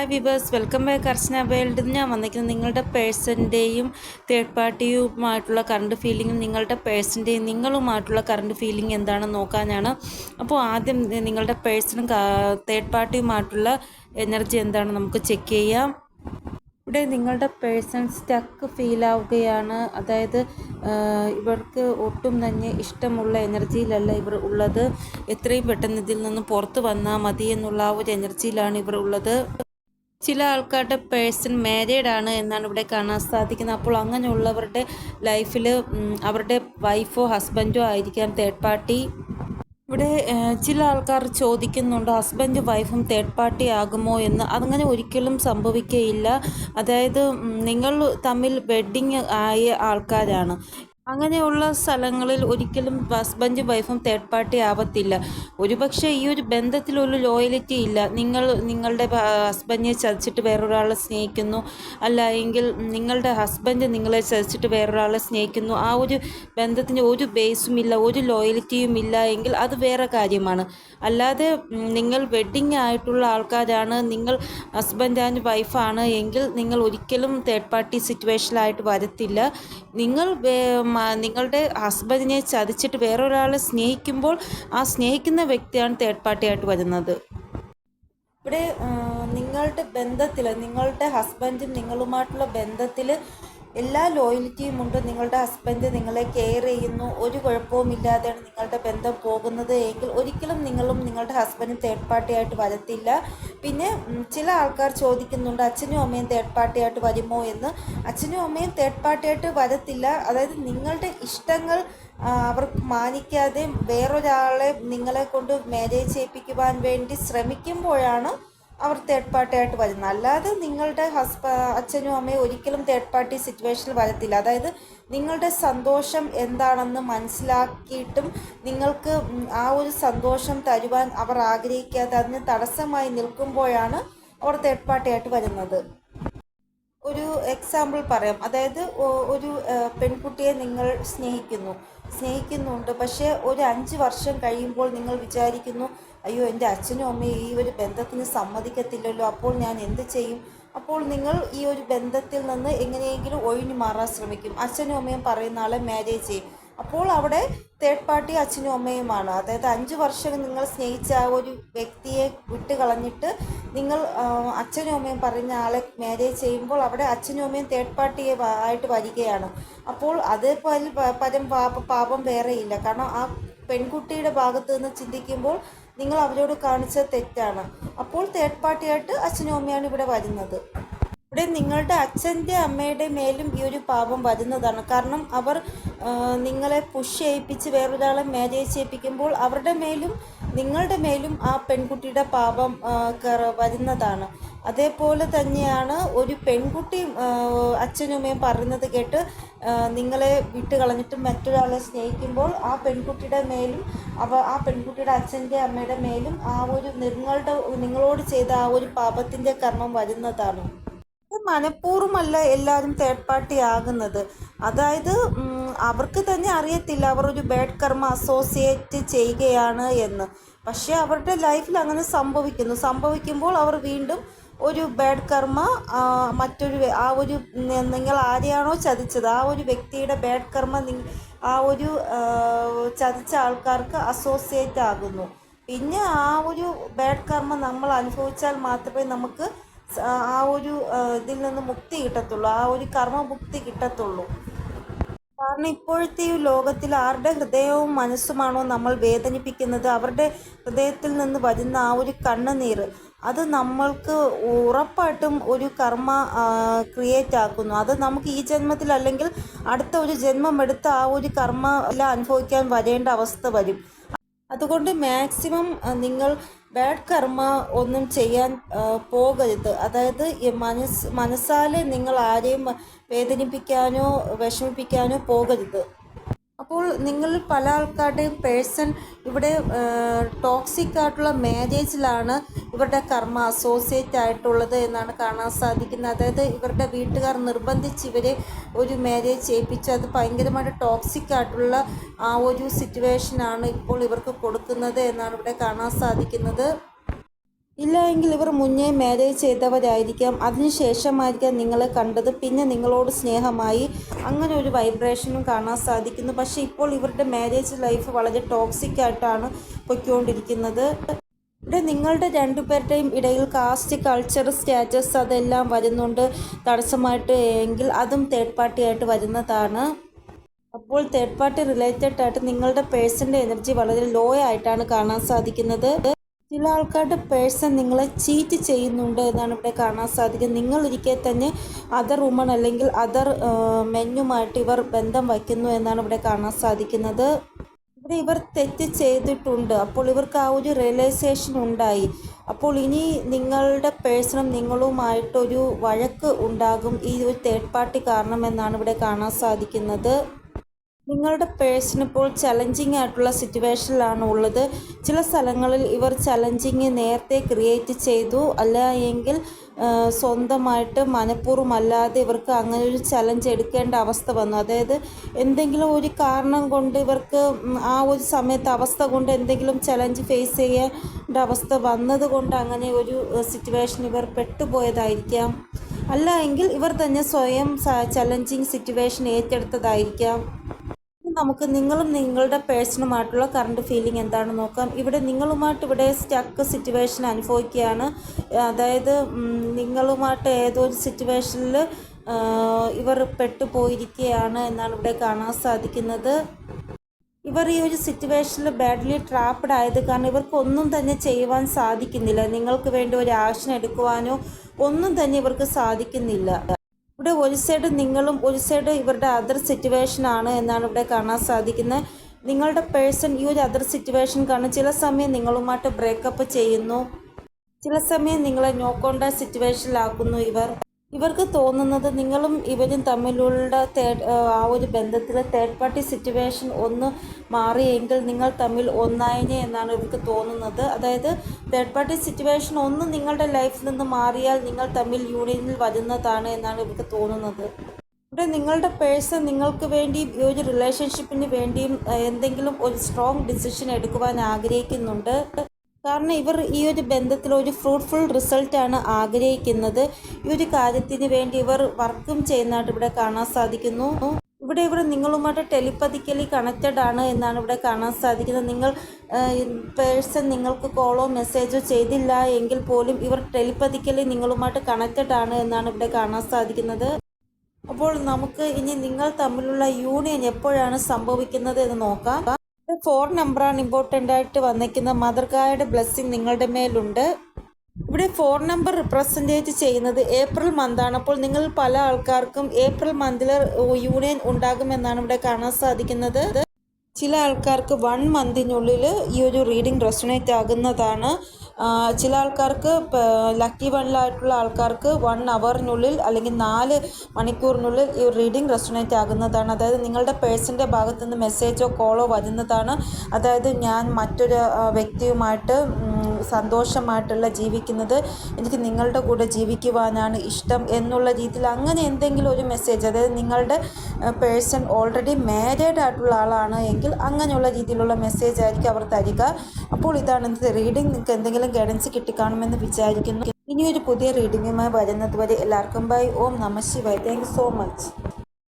Hi viewers welcome back Archana world ഞാൻ വന്നിരിക്കുന്നത് നിങ്ങളുടെ പേഴ്സന്റെയും തേർഡ് പാർട്ടിയുമായിട്ടുള്ള കറണ്ട് ഫീലിങ്ങും നിങ്ങളുടെ പേഴ്സന്റെയും നിങ്ങളുമായിട്ടുള്ള കറണ്ട് ഫീലിംഗ് എന്താണെന്ന് നോക്കാനാണ്. അപ്പോൾ ആദ്യം നിങ്ങളുടെ പേഴ്സണും തേർഡ് പാർട്ടിയുമായിട്ടുള്ള എനർജി എന്താണ് നമുക്ക് ചെക്ക് ചെയ്യാം. ഇവിടെ നിങ്ങളുടെ പേഴ്സൺ സ്റ്റക്ക് ഫീൽ ആവുകയാണ്. അതായത് ഇവർക്ക് ഒട്ടും തന്നെ ഇഷ്ടമുള്ള എനർജിയിലല്ല ഇവർ ഉള്ളത്. എത്രയും പെട്ടെന്ന് ഇതിൽ നിന്ന് പുറത്ത് വന്നാൽ മതി എന്നുള്ള ആ ഒരു എനർജിയിലാണ് ഇവർ ഉള്ളത്. ചില ആൾക്കാരുടെ പേഴ്സൺ മാരീഡ് ആണ് എന്നാണ് ഇവിടെ കാണാൻ സാധിക്കുന്നത്. അപ്പോൾ അങ്ങനെയുള്ളവരുടെ ലൈഫിൽ അവരുടെ വൈഫോ ഹസ്ബൻഡോ ആയിരിക്കാം തേർഡ് പാർട്ടി ഇവിടെ ചില ആൾക്കാർ ചോദിക്കുന്നുണ്ട് ഹസ്ബൻഡ് വൈഫും തേർഡ് പാർട്ടി ആകുമോ എന്ന്? അതങ്ങനെ ഒരിക്കലും സംഭവിക്കുകയില്ല അതായത് നിങ്ങൾ തമ്മിൽ വെഡ്ഡിങ് ആയ ആൾക്കാരാണ്. അങ്ങനെയുള്ള സ്ഥലങ്ങളിൽ ഒരിക്കലും ഹസ്ബൻഡ് വൈഫും തേർഡ് പാർട്ടി ആവത്തില്ല. ഒരുപക്ഷെ ഈ ഒരു ബന്ധത്തിൽ ഒരു ലോയലിറ്റി ഇല്ല. നിങ്ങൾ നിങ്ങളുടെ ഹസ്ബൻഡിനെ ചതിച്ചിട്ട് വേറൊരാളെ സ്നേഹിക്കുന്നു. അല്ല എങ്കിൽ നിങ്ങളുടെ ഹസ്ബൻഡ് നിങ്ങളെ ചതിച്ചിട്ട് വേറൊരാളെ സ്നേഹിക്കുന്നു. ആ ഒരു ബന്ധത്തിന് ഒരു ബേസും ഇല്ല ഒരു ലോയലിറ്റിയും ഇല്ല എങ്കിൽ അത് വേറെ കാര്യമാണ്. അല്ലാതെ നിങ്ങൾ വെഡ്ഡിങ് ആയിട്ടുള്ള ആൾക്കാരാണ് നിങ്ങൾ ഹസ്ബൻഡ് ആൻഡ് വൈഫാണ് എങ്കിൽ നിങ്ങൾ ഒരിക്കലും തേർഡ് പാർട്ടി സിറ്റുവേഷനിലായിട്ട് വരത്തില്ല. നിങ്ങൾ നിങ്ങളുടെ ഹസ്ബൻഡിനെ ചതിച്ചിട്ട് വേറൊരാളെ സ്നേഹിക്കുമ്പോൾ ആ സ്നേഹിക്കുന്ന വ്യക്തിയാണ് തേർഡ് പാർട്ടിയായിട്ട് വരുന്നത്. ഇവിടെ നിങ്ങളുടെ ബന്ധത്തിൽ നിങ്ങളുടെ ഹസ്ബൻഡും നിങ്ങളുമായിട്ടുള്ള ബന്ധത്തിൽ എല്ലാ ലോയലിറ്റിയും ഉണ്ട്. നിങ്ങളുടെ ഹസ്ബൻഡ് നിങ്ങളെ കെയർ ചെയ്യുന്നു. ഒരു കുഴപ്പവുമില്ലാതെയാണ് നിങ്ങളുടെ ബന്ധം പോകുന്നത്. എങ്കിൽ ഒരിക്കലും നിങ്ങളും നിങ്ങളുടെ ഹസ്ബൻഡും തേർഡ് പാർട്ടി ആയിട്ട് വരത്തില്ല. പിന്നെ ചില ആൾക്കാർ ചോദിക്കുന്നുണ്ട് അച്ഛനും അമ്മയും തേർഡ് പാർട്ടി ആയിട്ട് വരുമോ? എന്ന്. അച്ഛനും അമ്മയും തേർഡ് പാർട്ടി ആയിട്ട് വരത്തില്ല. അതായത് നിങ്ങളുടെ ഇഷ്ടങ്ങൾ അവർക്ക് മാനിക്കാതെ വേറൊരാളെ നിങ്ങളെ കൊണ്ട് മാരേജ് ചെയ്യിപ്പിക്കുവാൻ വേണ്ടി ശ്രമിക്കുമ്പോഴാണ് അവർ തേർഡ് പാർട്ടി ആയിട്ട് വരുന്നത്. അല്ലാതെ നിങ്ങളുടെ ഹസ്ബ അച്ഛനും അമ്മയും ഒരിക്കലും തേർഡ് പാർട്ടി സിറ്റുവേഷനിൽ വരത്തില്ല. അതായത് നിങ്ങളുടെ സന്തോഷം എന്താണെന്ന് മനസ്സിലാക്കിയിട്ടും നിങ്ങൾക്ക് ആ ഒരു സന്തോഷം തരുവാൻ അവർ ആഗ്രഹിക്കാതെ അതിന് തടസ്സമായി നിൽക്കുമ്പോഴാണ് അവർ തേർഡ് പാർട്ടി ആയിട്ട് വരുന്നത്. ഒരു എക്സാമ്പിൾ പറയാം. അതായത് ഒരു പെൺകുട്ടിയെ നിങ്ങൾ സ്നേഹിക്കുന്നു. സ്നേഹിക്കുന്നുണ്ട്. പക്ഷേ ഒരു അഞ്ച് വർഷം കഴിയുമ്പോൾ നിങ്ങൾ വിചാരിക്കുന്നു അയ്യോ എന്റെ അച്ഛനും അമ്മയും ഈ ഒരു ബന്ധത്തിന് സമ്മതിക്കത്തില്ലല്ലോ. അപ്പോൾ ഞാൻ എന്ത് ചെയ്യും? അപ്പോൾ നിങ്ങൾ ഈ ഒരു ബന്ധത്തിൽ നിന്ന് എങ്ങനെയെങ്കിലും ഒഴിഞ്ഞു മാറാൻ ശ്രമിക്കും. അച്ഛനും അമ്മയും പറയുന്ന ആളെ മാരേജ് ചെയ്യും. അപ്പോൾ അവിടെ തേർഡ് പാർട്ടി അച്ഛനും അമ്മയുമാണ്. അതായത് അഞ്ച് വർഷം നിങ്ങൾ സ്നേഹിച്ച ആ ഒരു വ്യക്തിയെ വിട്ട് കളഞ്ഞിട്ട് നിങ്ങൾ അച്ഛനും അമ്മയും പറയുന്ന ആളെ മാരേജ് ചെയ്യുമ്പോൾ അവിടെ അച്ഛനും അമ്മയും തേർഡ് പാർട്ടിയെ ആയിട്ട് വരികയാണ്. അപ്പോൾ അതേപോലെ പരം പാപം വേറെയില്ല. കാരണം ആ പെൺകുട്ടിയുടെ ഭാഗത്ത് നിന്ന് ചിന്തിക്കുമ്പോൾ നിങ്ങൾ അവരോട് കാണിച്ചത് തെറ്റാണ്. അപ്പോൾ തേർഡ് പാർട്ടിയായിട്ട് അച്ഛനും അമ്മയാണ് ഇവിടെ വരുന്നത്. ഇവിടെ നിങ്ങളുടെ അച്ഛന്റെ അമ്മയുടെ മേലും ഈ ഒരു പാപം വരുന്നതാണ്. കാരണം അവർ നിങ്ങളെ പുഷ് ചെയ്യിപ്പിച്ച് വേറൊരാളെ മാരേജ് ചെയ്യിപ്പിക്കുമ്പോൾ അവരുടെ മേലും നിങ്ങളുടെ മേലും ആ പെൺകുട്ടിയുടെ പാപം വരുന്നതാണ്. അതേപോലെ തന്നെയാണ് ഒരു പെൺകുട്ടി അച്ഛനുമേയും പറയുന്നത് കേട്ട് നിങ്ങളെ വിട്ട് കളഞ്ഞിട്ട് മറ്റൊരാളെ സ്നേഹിക്കുമ്പോൾ ആ പെൺകുട്ടിയുടെ മേലും അവ ആ പെൺകുട്ടിയുടെ അച്ഛന്റെ അമ്മയുടെ മേലും ആ ഒരു നിങ്ങളുടെ നിങ്ങളോട് ചെയ്ത ആ ഒരു പാപത്തിന്റെ കർമ്മം വരുന്നതാണ്. മനഃപൂർവമല്ല എല്ലാവരും തേർഡ് പാർട്ടി ആകുന്നത്. അതായത് അവർക്ക് തന്നെ അറിയത്തില്ല അവർ ഒരു ബാഡ് കർമ്മ അസോസിയേറ്റ് ചെയ്യുകയാണ് എന്ന്. പക്ഷേ അവരുടെ ലൈഫിൽ അങ്ങനെ സംഭവിക്കുന്നു. സംഭവിക്കുമ്പോൾ അവർ വീണ്ടും ഒരു ബാഡ് കർമ്മ മറ്റൊരു ആ ഒരു നിങ്ങൾ ആരെയാണോ ചതിച്ചത് ആ ഒരു വ്യക്തിയുടെ ബാഡ് കർമ്മ ആ ഒരു ചതിച്ച ആൾക്കാർക്ക് അസോസിയേറ്റ് ആകുന്നു. പിന്നെ ആ ഒരു ബാഡ് കർമ്മ നമ്മൾ അനുഭവിച്ചാൽ മാത്രമേ നമുക്ക് ആ ഒരു ഇതിൽ നിന്ന് മുക്തി കിട്ടത്തുള്ളൂ ആ ഒരു കർമ്മമുക്തി കിട്ടത്തുള്ളൂ. കാരണം ഇപ്പോഴത്തെ ഈ ലോകത്തിൽ ആരുടെ ഹൃദയവും മനസ്സുമാണോ നമ്മൾ വേദനിപ്പിക്കുന്നത്? അവരുടെ ഹൃദയത്തിൽ നിന്ന് വരുന്ന ആ ഒരു കണ്ണുനീർ അത് നമ്മൾക്ക് ഉറപ്പായിട്ടും ഒരു കർമ്മ ക്രിയേറ്റ് ആക്കുന്നു. അത് നമുക്ക് ഈ ജന്മത്തിൽ അല്ലെങ്കിൽ അടുത്ത ഒരു ജന്മം എടുത്ത് ആ ഒരു കർമ്മ എല്ലാം അനുഭവിക്കാൻ വരേണ്ട അവസ്ഥ വരും. അതുകൊണ്ട് മാക്സിമം നിങ്ങൾ ബാഡ് കർമ്മ ഒന്നും ചെയ്യാൻ പോകരുത്. അതായത് മനസ് മനസ്സാലെ നിങ്ങൾ ആരെയും വേദനിപ്പിക്കാനോ വിഷമിപ്പിക്കാനോ പോകരുത്. അപ്പോൾ നിങ്ങൾ പല ആൾക്കാരുടെയും പേഴ്സൺ ഇവിടെ ടോക്സിക് ആയിട്ടുള്ള മാരേജിലാണ് ഇവരുടെ കർമ്മ അസോസിയേറ്റ് ആയിട്ടുള്ളത് എന്നാണ് കാണാൻ സാധിക്കുന്നത്. അതായത് ഇവരുടെ വീട്ടുകാർ നിർബന്ധിച്ച് ഇവരെ ഒരു മാരേജ് ചെയ്യിപ്പിച്ച്. അത് ഭയങ്കരമായിട്ട് ടോക്സിക് ആയിട്ടുള്ള ആ ഒരു സിറ്റുവേഷനാണ് ഇപ്പോൾ ഇവർക്ക് കൊടുക്കുന്നത് എന്നാണ് ഇവിടെ കാണാൻ സാധിക്കുന്നത്. ഇല്ല എങ്കിൽ ഇവർ മുന്നേ മാരേജ് ചെയ്തവരായിരിക്കാം. അതിനുശേഷമായിരിക്കാം നിങ്ങളെ കണ്ടത്. പിന്നെ നിങ്ങളോട് സ്നേഹമായി അങ്ങനെ ഒരു വൈബ്രേഷനും കാണാൻ സാധിക്കുന്നു. പക്ഷേ ഇപ്പോൾ ഇവരുടെ മാരേജ് ലൈഫ് വളരെ ടോക്സിക് ആയിട്ടാണ് പൊയ്ക്കൊണ്ടിരിക്കുന്നത്. ഇവിടെ നിങ്ങളുടെ രണ്ടുപേരുടെയും ഇടയിൽ കാസ്റ്റ് കൾച്ചർ സ്റ്റാറ്റസ് അതെല്ലാം വരുന്നുണ്ട്. തടസ്സമായിട്ട് എങ്കിൽ അതും തേർഡ് പാർട്ടി ആയിട്ട് വരുന്നതാണ്. അപ്പോൾ തേർഡ് പാർട്ടി റിലേറ്റഡ് ആയിട്ട് നിങ്ങളുടെ പേഴ്സന്റെ എനർജി വളരെ ലോ ആയിട്ടാണ് കാണാൻ സാധിക്കുന്നത്. ചില ആൾക്കാരുടെ പേഴ്സൺ നിങ്ങളെ ചീറ്റ് ചെയ്യുന്നുണ്ട് എന്നാണ് ഇവിടെ കാണാൻ സാധിക്കുന്നത് നിങ്ങളിരിക്കെ തന്നെ അതർ വുമൺ അല്ലെങ്കിൽ അതർ മെന്നുമായിട്ട് ഇവർ ബന്ധം വയ്ക്കുന്നു എന്നാണ് ഇവിടെ കാണാൻ സാധിക്കുന്നത്. ഇവിടെ ഇവർ തെറ്റ് ചെയ്തിട്ടുണ്ട്. അപ്പോൾ ഇവർക്ക് ആ ഒരു റിയലൈസേഷൻ ഉണ്ടായി. അപ്പോൾ ഇനി നിങ്ങളുടെ പേഴ്സണും നിങ്ങളുമായിട്ടൊരു വഴക്ക് ഉണ്ടാകും. ഈ ഒരു തേർഡ് പാർട്ടി കാരണം എന്നാണ് ഇവിടെ കാണാൻ സാധിക്കുന്നത്. നിങ്ങളുടെ പേഴ്സൺ ഇപ്പോൾ ചലഞ്ചിങ് ആയിട്ടുള്ള സിറ്റുവേഷനിലാണ് ഉള്ളത്. ചില സ്ഥലങ്ങളിൽ ഇവർ ചലഞ്ചിങ് നേരത്തെ ക്രിയേറ്റ് ചെയ്തു. അല്ല എങ്കിൽ സ്വന്തമായിട്ട് മനഃപൂർവമല്ലാതെ ഇവർക്ക് അങ്ങനെ ഒരു ചലഞ്ച് എടുക്കേണ്ട അവസ്ഥ വന്നു. അതായത് എന്തെങ്കിലും ഒരു കാരണം കൊണ്ട് ഇവർക്ക് ആ ഒരു സമയത്ത് അവസ്ഥ കൊണ്ട് എന്തെങ്കിലും ചലഞ്ച് ഫേസ് ചെയ്യേണ്ട അവസ്ഥ വന്നതുകൊണ്ട് അങ്ങനെ ഒരു സിറ്റുവേഷൻ ഇവർ പെട്ടുപോയതായിരിക്കാം. അല്ല എങ്കിൽ ഇവർ തന്നെ സ്വയം ചലഞ്ചിങ് സിറ്റുവേഷൻ ഏറ്റെടുത്തതായിരിക്കാം. നമുക്ക് നിങ്ങളും നിങ്ങളുടെ പേഴ്സണുമായിട്ടുള്ള കറണ്ട് ഫീലിംഗ് എന്താണെന്ന് നോക്കാം. ഇവിടെ നിങ്ങളുമായിട്ട് ഇവിടെ സ്റ്റക്ക് സിറ്റുവേഷൻ അനുഭവിക്കുകയാണ്. അതായത് നിങ്ങളുമായിട്ട് ഏതോ ഒരു സിറ്റുവേഷനിൽ ഇവർ പെട്ടുപോയിരിക്കുകയാണ് എന്നാണ് ഇവിടെ കാണാൻ സാധിക്കുന്നത്. ഇവർ ഈ ഒരു സിറ്റുവേഷനിൽ ബാഡ്ലി ട്രാപ്ഡ് ആയത് കാരണം ഇവർക്കൊന്നും തന്നെ ചെയ്യുവാൻ സാധിക്കുന്നില്ല. നിങ്ങൾക്ക് വേണ്ടി ഒരു ആക്ഷൻ എടുക്കുവാനോ ഒന്നും തന്നെ ഇവർക്ക് സാധിക്കുന്നില്ല. ഇവിടെ ഒരു സൈഡ് നിങ്ങളും ഒരു സൈഡ് ഇവരുടെ അതർ സിറ്റുവേഷൻ ആണ് എന്നാണ് ഇവിടെ കാണാൻ സാധിക്കുന്നത്. നിങ്ങളുടെ പേഴ്സൺ ഈ ഒരു അതർ സിറ്റുവേഷൻ കാരണം ചില സമയം നിങ്ങളുമായിട്ട് ബ്രേക്കപ്പ് ചെയ്യുന്നു. ചില സമയം നിങ്ങളെ നോക്കേണ്ട സിറ്റുവേഷനിലാക്കുന്നു ഇവർ. ഇവർക്ക് തോന്നുന്നത് നിങ്ങളും ഇവരും തമ്മിലുള്ള തേർഡ് ആ ഒരു ബന്ധത്തിലെ തേർഡ് പാർട്ടി സിറ്റുവേഷൻ ഒന്ന് മാറിയെങ്കിൽ നിങ്ങൾ തമ്മിൽ ഒന്നായനെ എന്നാണ് ഇവർക്ക് തോന്നുന്നത്. അതായത് തേർഡ് പാർട്ടി സിറ്റുവേഷൻ ഒന്ന് നിങ്ങളുടെ ലൈഫിൽ നിന്ന് മാറിയാൽ നിങ്ങൾ തമ്മിൽ യൂണിയനിൽ വരുന്നതാണ് എന്നാണ് ഇവർക്ക് തോന്നുന്നത്. ഇവിടെ നിങ്ങളുടെ പേഴ്സൺ നിങ്ങൾക്ക് വേണ്ടിയും ഈ ഒരു റിലേഷൻഷിപ്പിന് വേണ്ടിയും എന്തെങ്കിലും ഒരു സ്ട്രോങ് ഡിസിഷൻ എടുക്കുവാൻ ആഗ്രഹിക്കുന്നുണ്ട്. കാരണം ഇവർ ഈ ഒരു ബന്ധത്തിൽ ഒരു ഫ്രൂട്ട്ഫുൾ റിസൾട്ടാണ് ആഗ്രഹിക്കുന്നത്. ഈ ഒരു കാര്യത്തിന് വേണ്ടി ഇവർ വർക്കും ചെയ്യുന്നതായിട്ട് ഇവിടെ കാണാൻ സാധിക്കുന്നു. ഇവിടെ ഇവർ നിങ്ങളുമായിട്ട് ടെലിപ്പതിക്കലി കണക്റ്റഡ് ആണ് എന്നാണ് ഇവിടെ കാണാൻ സാധിക്കുന്നത്. നിങ്ങൾ പേഴ്സൺ നിങ്ങൾക്ക് കോളോ മെസ്സേജോ ചെയ്തില്ല എങ്കിൽ പോലും ഇവർ ടെലിപ്പതിക്കലി നിങ്ങളുമായിട്ട് കണക്റ്റഡ് ആണ് എന്നാണ് ഇവിടെ കാണാൻ സാധിക്കുന്നത്. അപ്പോൾ നമുക്ക് ഇനി നിങ്ങൾ തമ്മിലുള്ള യൂണിയൻ എപ്പോഴാണ് സംഭവിക്കുന്നത് എന്ന് നോക്കാം. ഫോർ നമ്പറാണ് ഇമ്പോർട്ടന്റ് ആയിട്ട് വന്നിരിക്കുന്നത്. മദർ ഗായുടെ ബ്ലെസ്സിങ് നിങ്ങളുടെ മേലുണ്ട്. ഇവിടെ ഫോർ നമ്പർ റിപ്രസെന്റേറ്റ് ചെയ്യുന്നത് ഏപ്രിൽ മന്താണ് അപ്പോൾ നിങ്ങൾ പല ആൾക്കാർക്കും ഏപ്രിൽ മന്തിൽ യൂണിയൻ ഉണ്ടാകുമെന്നാണ് ഇവിടെ കാണാൻ സാധിക്കുന്നത്. ചില ആൾക്കാർക്ക് വൺ മന്തിനുള്ളിൽ ഈ ഒരു റീഡിംഗ് റെസണേറ്റ് ആകുന്നതാണ്. ചില ആൾക്കാർക്ക് ലക്കി വണ്ണിലായിട്ടുള്ള ആൾക്കാർക്ക് വൺ അവറിനുള്ളിൽ അല്ലെങ്കിൽ നാല് മണിക്കൂറിനുള്ളിൽ ഈ റീഡിംഗ് റെസ്റ്റോറേറ്റ് ആകുന്നതാണ്. അതായത് നിങ്ങളുടെ പേഴ്സന്റെ ഭാഗത്തു നിന്ന് മെസ്സേജോ കോളോ വരുന്നതാണ്. അതായത് ഞാൻ മറ്റൊരു വ്യക്തിയുമായിട്ട് സന്തോഷമായിട്ടുള്ള ജീവിക്കുന്നത് എനിക്ക് നിങ്ങളുടെ കൂടെ ജീവിക്കുവാനാണ് ഇഷ്ടം എന്നുള്ള രീതിയിൽ അങ്ങനെ എന്തെങ്കിലും ഒരു മെസ്സേജ് അതായത് നിങ്ങളുടെ പേഴ്സൺ ഓൾറെഡി മാരീഡ് ആയിട്ടുള്ള ആളാണ് എങ്കിൽ അങ്ങനെയുള്ള രീതിയിലുള്ള മെസ്സേജ് ആയിരിക്കും അവർ തരിക. അപ്പോൾ ഇതാണ് റീഡിംഗ് നിങ്ങൾക്ക് എന്തെങ്കിലും ഗൈഡൻസ് കിട്ടിക്കാണുമെന്ന് വിചാരിക്കുന്നു. ഇനിയൊരു പുതിയ റീഡിങ്ങുമായി വരുന്നതുവരെ എല്ലാവർക്കും ബൈ ഓം നമ ശിവായ്. Thank so much